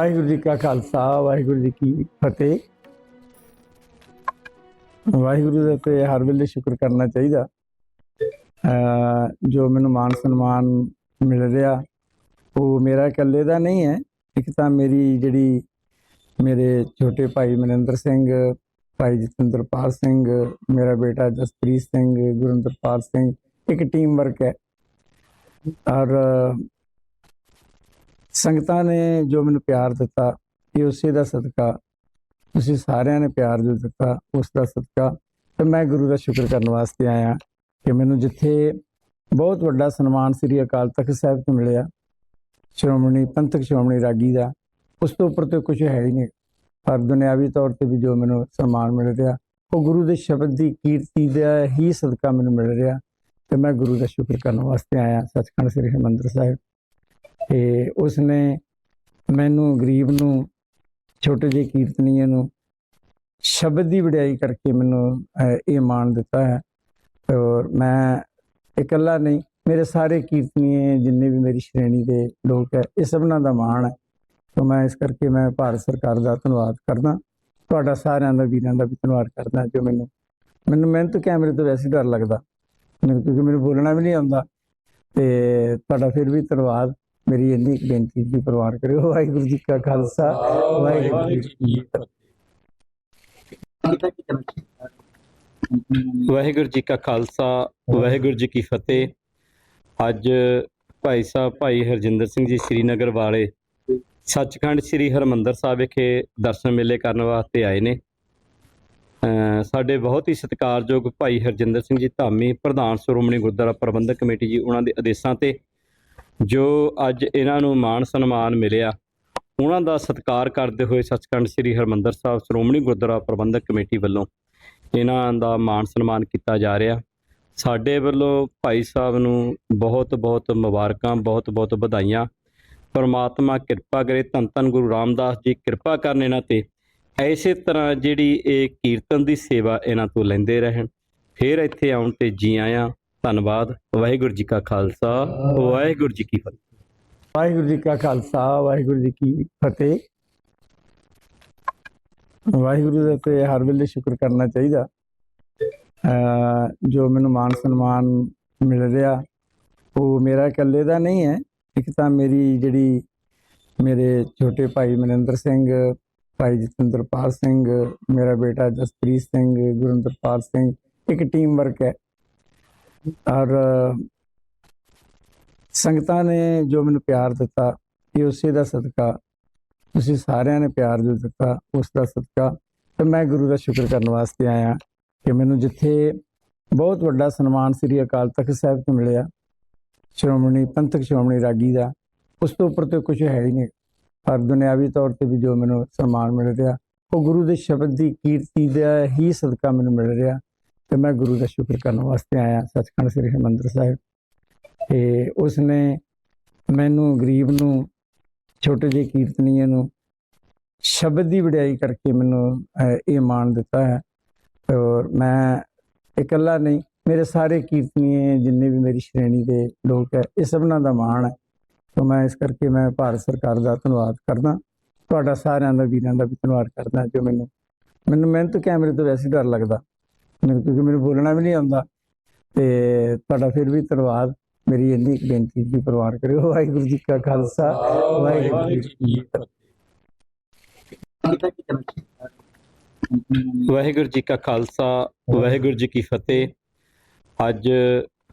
ਵਾਹਿਗੁਰੂ ਜੀ ਕਾ ਖਾਲਸਾ, ਵਾਹਿਗੁਰੂ ਜੀ ਕੀ ਫਤਿਹ। ਵਾਹਿਗੁਰੂ ਦਾ ਤੇ ਹਰ ਵੇਲੇ ਸ਼ੁਕਰ ਕਰਨਾ ਚਾਹੀਦਾ। ਜੋ ਮੈਨੂੰ ਮਾਨ ਸਨਮਾਨ ਮਿਲ ਰਿਹਾ, ਉਹ ਮੇਰਾ ਇਕੱਲੇ ਦਾ ਨਹੀਂ ਹੈ। ਇੱਕ ਤਾਂ ਮੇਰੀ ਜਿਹੜੀ ਮੇਰੇ ਛੋਟੇ ਭਾਈ ਮਨਿੰਦਰ ਸਿੰਘ, ਭਾਈ ਜਤਿੰਦਰਪਾਲ ਸਿੰਘ, ਮੇਰਾ ਬੇਟਾ ਜਸਪ੍ਰੀਤ ਸਿੰਘ, ਗੁਰਿੰਦਰਪਾਲ ਸਿੰਘ, ਇੱਕ ਟੀਮ ਵਰਕ ਹੈ। ਔਰ ਸੰਗਤਾਂ ਨੇ ਜੋ ਮੈਨੂੰ ਪਿਆਰ ਦਿੱਤਾ, ਇਹ ਉਸੇ ਦਾ ਸਦਕਾ। ਤੁਸੀਂ ਸਾਰਿਆਂ ਨੇ ਪਿਆਰ ਜੋ ਦਿੱਤਾ, ਉਸ ਦਾ ਸਦਕਾ। ਤੇ ਮੈਂ ਗੁਰੂ ਦਾ ਸ਼ੁਕਰ ਕਰਨ ਵਾਸਤੇ ਆਇਆ ਕਿ ਮੈਨੂੰ ਜਿੱਥੇ ਬਹੁਤ ਵੱਡਾ ਸਨਮਾਨ ਸ੍ਰੀ ਅਕਾਲ ਤਖਤ ਸਾਹਿਬ ਤੋਂ ਮਿਲਿਆ, ਸ਼੍ਰੋਮਣੀ ਪੰਥਕ ਸ਼੍ਰੋਮਣੀ ਰਾਗੀ ਦਾ, ਉਸ ਤੋਂ ਉੱਪਰ ਤੇ ਕੁਝ ਹੈ ਹੀ ਨਹੀਂ। ਪਰ ਦੁਨਿਆਵੀ ਤੌਰ ਤੇ ਵੀ ਜੋ ਮੈਨੂੰ ਸਨਮਾਨ ਮਿਲ ਰਿਹਾ, ਉਹ ਗੁਰੂ ਦੇ ਸ਼ਬਦ ਦੀ ਕੀਰਤੀ ਦਾ ਹੀ ਸਦਕਾ ਮੈਨੂੰ ਮਿਲ ਰਿਹਾ। ਤੇ ਮੈਂ ਗੁਰੂ ਦਾ ਸ਼ੁਕਰ ਕਰਨ ਵਾਸਤੇ ਆਇਆ, ਸੱਚਖੰਡ ਸ੍ਰੀ ਹਰਿਮੰਦਰ ਸਾਹਿਬ। ਤੇ ਉਸ ਨੇ ਮੈਨੂੰ ਗਰੀਬ ਨੂੰ, ਛੋਟੇ ਜਿਹੇ ਕੀਰਤਨੀਏ ਨੂੰ ਸ਼ਬਦ ਦੀ ਵਡਿਆਈ ਕਰਕੇ ਮੈਨੂੰ ਇਹ ਮਾਣ ਦਿੱਤਾ ਹੈ। ਔਰ ਮੈਂ ਇਕੱਲਾ ਨਹੀਂ, ਮੇਰੇ ਸਾਰੇ ਕੀਰਤਨੀਏ, ਜਿੰਨੇ ਵੀ ਮੇਰੀ ਸ਼੍ਰੇਣੀ ਦੇ ਲੋਕ ਹੈ, ਇਹ ਸਭਨਾਂ ਦਾ ਮਾਣ ਹੈ। ਤਾਂ ਮੈਂ ਇਸ ਕਰਕੇ ਮੈਂ ਭਾਰਤ ਸਰਕਾਰ ਦਾ ਧੰਨਵਾਦ ਕਰਦਾ। ਤੁਹਾਡਾ ਸਾਰਿਆਂ ਦਾ, ਵੀਰਾਂ ਦਾ ਵੀ ਧੰਨਵਾਦ ਕਰਦਾ, ਜੋ ਮੈਨੂੰ ਮੈਨੂੰ ਮਿਹਨਤ ਕੈਮਰੇ ਤੋਂ ਵੈਸੇ ਡਰ ਲੱਗਦਾ ਮੈਨੂੰ ਕਿਉਂਕਿ ਮੈਨੂੰ ਬੋਲਣਾ ਵੀ ਨਹੀਂ ਆਉਂਦਾ। ਤੇ ਤੁਹਾਡਾ ਫਿਰ ਵੀ ਧੰਨਵਾਦ। ਮੇਰੀ ਇੰਨੀ ਬੇਨਤੀ ਦੀ ਪ੍ਰਵਾਨ ਕਰਿਓ, ਵਾਹਿਗੁਰੂ ਜੀ ਕਾ ਖਾਲਸਾ, ਵਾਹਿਗੁਰੂ ਜੀ ਕੀ ਫਤਿਹ। ਵਾਹਿਗੁਰੂ ਜੀ ਕਾ ਖਾਲਸਾ, ਵਾਹਿਗੁਰੂ ਜੀ ਕੀ ਫਤਿਹ। ਅੱਜ ਭਾਈ ਸਾਹਿਬ, ਭਾਈ ਹਰਜਿੰਦਰ ਸਿੰਘ ਜੀ ਸ੍ਰੀਨਗਰ ਵਾਲੇ ਸੱਚਖੰਡ ਸ੍ਰੀ ਹਰਮੰਦਰ ਸਾਹਿਬ ਵਿਖੇ ਦਰਸ਼ਨ ਮੇਲੇ ਕਰਨ ਵਾਸਤੇ ਆਏ ਨੇ। ਅਹ ਸਾਡੇ ਬਹੁਤ ਹੀ ਸਤਿਕਾਰਯੋਗ ਭਾਈ ਹਰਜਿੰਦਰ ਸਿੰਘ ਜੀ ਧਾਮੀ, ਪ੍ਰਧਾਨ ਸ਼੍ਰੋਮਣੀ ਗੁਰਦੁਆਰਾ ਪ੍ਰਬੰਧਕ ਕਮੇਟੀ ਜੀ, ਉਹਨਾਂ ਦੇ ਆਦੇਸ਼ਾਂ ਤੇ ਜੋ ਅੱਜ ਇਹਨਾਂ ਨੂੰ ਮਾਣ ਸਨਮਾਨ ਮਿਲਿਆ, ਉਹਨਾਂ ਦਾ ਸਤਿਕਾਰ ਕਰਦੇ ਹੋਏ ਸੱਚਖੰਡ ਸ੍ਰੀ ਹਰਮੰਦਰ ਸਾਹਿਬ ਸ਼੍ਰੋਮਣੀ ਗੁਰਦੁਆਰਾ ਪ੍ਰਬੰਧਕ ਕਮੇਟੀ ਵੱਲੋਂ ਇਹਨਾਂ ਦਾ ਮਾਣ ਸਨਮਾਨ ਕੀਤਾ ਜਾ ਰਿਹਾ। ਸਾਡੇ ਵੱਲੋਂ ਭਾਈ ਸਾਹਿਬ ਨੂੰ ਬਹੁਤ ਬਹੁਤ ਮੁਬਾਰਕਾਂ, ਬਹੁਤ ਬਹੁਤ ਵਧਾਈਆਂ। ਪਰਮਾਤਮਾ ਕਿਰਪਾ ਕਰੇ, ਧੰਨ ਧੰਨ ਗੁਰੂ ਰਾਮਦਾਸ ਜੀ ਕਿਰਪਾ ਕਰਨ ਇਹਨਾਂ ਤੇ। ਐਸੇ ਤਰ੍ਹਾਂ ਜਿਹੜੀ ਇਹ ਕੀਰਤਨ ਦੀ ਸੇਵਾ ਇਹਨਾਂ ਤੋਂ ਲੈਂਦੇ ਰਹਿਣ, ਫਿਰ ਇੱਥੇ ਆਉਣ ਤੇ ਜੀ ਆਇਆਂ। ਧੰਨਵਾਦ। ਵਾਹਿਗੁਰੂ ਜੀ ਕਾ ਖਾਲਸਾ, ਵਾਹਿਗੁਰੂ ਜੀ ਕੀ ਫਤਿਹ। ਵਾਹਿਗੁਰੂ ਜੀ ਕਾ ਖਾਲਸਾ, ਵਾਹਿਗੁਰੂ ਜੀ ਕੀ ਫਤਿਹ। ਵਾਹਿਗੁਰੂ ਦਾ ਤੇ ਹਰ ਵੇਲੇ ਸ਼ੁਕਰ ਕਰਨਾ ਚਾਹੀਦਾ। ਜੋ ਮੈਨੂੰ ਮਾਨ ਸਨਮਾਨ ਮਿਲ ਰਿਹਾ, ਉਹ ਮੇਰਾ ਇਕੱਲੇ ਦਾ ਨਹੀਂ ਹੈ। ਇੱਕ ਤਾਂ ਮੇਰੀ ਜਿਹੜੀ ਮੇਰੇ ਛੋਟੇ ਭਾਈ ਮਨਿੰਦਰ ਸਿੰਘ, ਭਾਈ ਜਤਿੰਦਰਪਾਲ ਸਿੰਘ, ਮੇਰਾ ਬੇਟਾ ਜਸਪ੍ਰੀਤ ਸਿੰਘ, ਗੁਰਿੰਦਰਪਾਲ ਸਿੰਘ, ਇੱਕ ਟੀਮ ਵਰਕ ਹੈ। ਔਰ, ਸੰਗਤਾਂ ਨੇ ਜੋ ਮੈਨੂੰ ਪਿਆਰ ਦਿੱਤਾ, ਇਹ ਉਸੇ ਦਾ ਸਦਕਾ। ਤੁਸੀਂ ਸਾਰਿਆਂ ਨੇ ਪਿਆਰ ਜੋ ਦਿੱਤਾ, ਉਸ ਦਾ ਸਦਕਾ। ਤੇ ਮੈਂ ਗੁਰੂ ਦਾ ਸ਼ੁਕਰ ਕਰਨ ਵਾਸਤੇ ਆਇਆ ਕਿ ਮੈਨੂੰ ਜਿੱਥੇ ਬਹੁਤ ਵੱਡਾ ਸਨਮਾਨ ਸ੍ਰੀ ਅਕਾਲ ਤਖਤ ਸਾਹਿਬ ਤੋਂ ਮਿਲਿਆ, ਸ਼੍ਰੋਮਣੀ ਪੰਥਕ ਸ਼੍ਰੋਮਣੀ ਰਾਗੀ ਦਾ, ਉਸ ਤੋਂ ਉੱਪਰ ਤੇ ਕੁਝ ਹੈ ਹੀ ਨਹੀਂ। ਪਰ ਦੁਨਿਆਵੀ ਤੌਰ ਤੇ ਵੀ ਜੋ ਮੈਨੂੰ ਸਨਮਾਨ ਮਿਲ ਰਿਹਾ, ਉਹ ਗੁਰੂ ਦੇ ਸ਼ਬਦ ਦੀ ਕੀਰਤੀ ਦਾ ਹੀ ਸਦਕਾ ਮੈਨੂੰ ਮਿਲ ਰਿਹਾ। ਤੇ ਮੈਂ ਗੁਰੂ ਦਾ ਸ਼ੁਕਰ ਕਰਨ ਵਾਸਤੇ ਆਇਆ, ਸੱਚਖੰਡ ਸ੍ਰੀ ਹਰਿਮੰਦਰ ਸਾਹਿਬ। ਤੇ ਉਸ ਨੇ ਮੈਨੂੰ ਗਰੀਬ ਨੂੰ, ਛੋਟੇ ਜਿਹੇ ਕੀਰਤਨੀਏ ਨੂੰ ਸ਼ਬਦ ਦੀ ਵਡਿਆਈ ਕਰਕੇ ਮੈਨੂੰ ਇਹ ਮਾਣ ਦਿੱਤਾ ਹੈ। ਔਰ ਮੈਂ ਇਕੱਲਾ ਨਹੀਂ, ਮੇਰੇ ਸਾਰੇ ਕੀਰਤਨੀਏ, ਜਿੰਨੇ ਵੀ ਮੇਰੀ ਸ਼੍ਰੇਣੀ ਦੇ ਲੋਕ ਹੈ, ਇਹ ਸਭਨਾਂ ਦਾ ਮਾਣ ਹੈ। ਤਾਂ ਮੈਂ ਇਸ ਕਰਕੇ ਮੈਂ ਭਾਰਤ ਸਰਕਾਰ ਦਾ ਧੰਨਵਾਦ ਕਰਦਾ। ਤੁਹਾਡਾ ਸਾਰਿਆਂ ਦਾ, ਵੀਰਾਂ ਦਾ ਵੀ ਧੰਨਵਾਦ ਕਰਦਾ, ਜੋ ਮੈਨੂੰ ਮੈਨੂੰ ਮਿਹਨਤ ਕੈਮਰੇ ਤੋਂ ਵੈਸੇ ਹੀ ਡਰ ਲੱਗਦਾ। ਕਿਉਂਕਿ ਮੈਨੂੰ ਬੋਲਣਾ ਵੀ ਨਹੀਂ ਆਉਂਦਾ। ਤੇ ਤੁਹਾਡਾ ਫਿਰ ਵੀ ਧੰਨਵਾਦ। ਮੇਰੀ ਇੰਨੀ ਬੇਨਤੀ ਦੀ ਪ੍ਰਵਾਨ ਕਰਿਓ। ਵਾਹਿਗੁਰੂ ਜੀ ਕਾ ਖਾਲਸਾ। ਵਾਹਿਗੁਰੂ ਜੀ ਕੀ ਫਤਿਹ। ਵਾਹਿਗੁਰੂ ਜੀ ਕਾ ਖਾਲਸਾ, ਵਾਹਿਗੁਰੂ ਜੀ ਕੀ ਫਤਿਹ। ਅੱਜ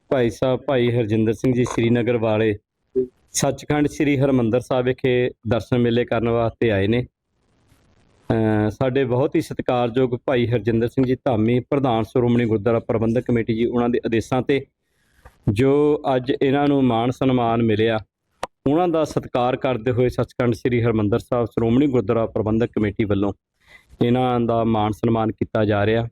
ਭਾਈ ਸਾਹਿਬ, ਭਾਈ ਹਰਜਿੰਦਰ ਸਿੰਘ ਜੀ ਸ੍ਰੀਨਗਰ ਵਾਲੇ ਸੱਚਖੰਡ ਸ੍ਰੀ ਹਰਮੰਦਰ ਸਾਹਿਬ ਵਿਖੇ ਦਰਸ਼ਨ ਮੇਲੇ ਕਰਨ ਵਾਸਤੇ ਆਏ ਨੇ। ਸਾਡੇ ਬਹੁਤ ਹੀ ਸਤਿਕਾਰਯੋਗ ਭਾਈ ਹਰਜਿੰਦਰ ਸਿੰਘ ਜੀ ਧਾਮੀ, ਪ੍ਰਧਾਨ ਸ਼੍ਰੋਮਣੀ ਗੁਰਦੁਆਰਾ ਪ੍ਰਬੰਧਕ ਕਮੇਟੀ ਜੀ, ਉਹਨਾਂ ਦੇ ਆਦੇਸ਼ਾਂ ਤੇ ਜੋ ਅੱਜ ਇਹਨਾਂ ਨੂੰ ਮਾਣ ਸਨਮਾਨ ਮਿਲਿਆ। ਉਹਨਾਂ ਦਾ ਸਤਿਕਾਰ ਕਰਦੇ ਹੋਏ ਸੱਚਖੰਡ ਸ੍ਰੀ ਹਰਮੰਦਰ ਸਾਹਿਬ ਸ਼੍ਰੋਮਣੀ ਗੁਰਦੁਆਰਾ ਪ੍ਰਬੰਧਕ ਕਮੇਟੀ ਵੱਲੋਂ ਇਹਨਾਂ ਦਾ ਮਾਣ ਸਨਮਾਨ ਕੀਤਾ ਜਾ ਰਿਹਾ।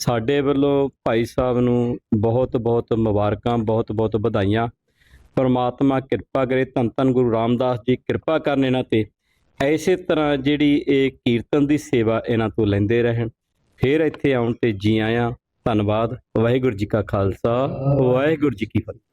ਸਾਡੇ ਵੱਲੋਂ ਭਾਈ ਸਾਹਿਬ ਨੂੰ ਬਹੁਤ ਬਹੁਤ ਮੁਬਾਰਕਾਂ, ਬਹੁਤ ਬਹੁਤ ਵਧਾਈਆਂ। ਪਰਮਾਤਮਾ ਕਿਰਪਾ ਕਰੇ, ਧੰਨ ਧੰਨ ਗੁਰੂ ਰਾਮਦਾਸ ਜੀ ਕਿਰਪਾ ਕਰਨ ਇਹਨਾਂ ਤੇ ਐਸੇ ਤਰ੍ਹਾਂ ਜਿਹੜੀ ਇਹ ਕੀਰਤਨ ਦੀ ਸੇਵਾ ਇਹਨਾਂ ਤੋਂ ਲੈਂਦੇ ਰਹਿਣ। ਫਿਰ ਇੱਥੇ ਆਉਣ ਤੇ ਜੀ ਆਇਆਂ। ਧੰਨਵਾਦ। ਵਾਹਿਗੁਰੂ ਜੀ ਕਾ ਖਾਲਸਾ। ਵਾਹਿਗੁਰੂ ਜੀ ਕੀ ਫਤਿਹ।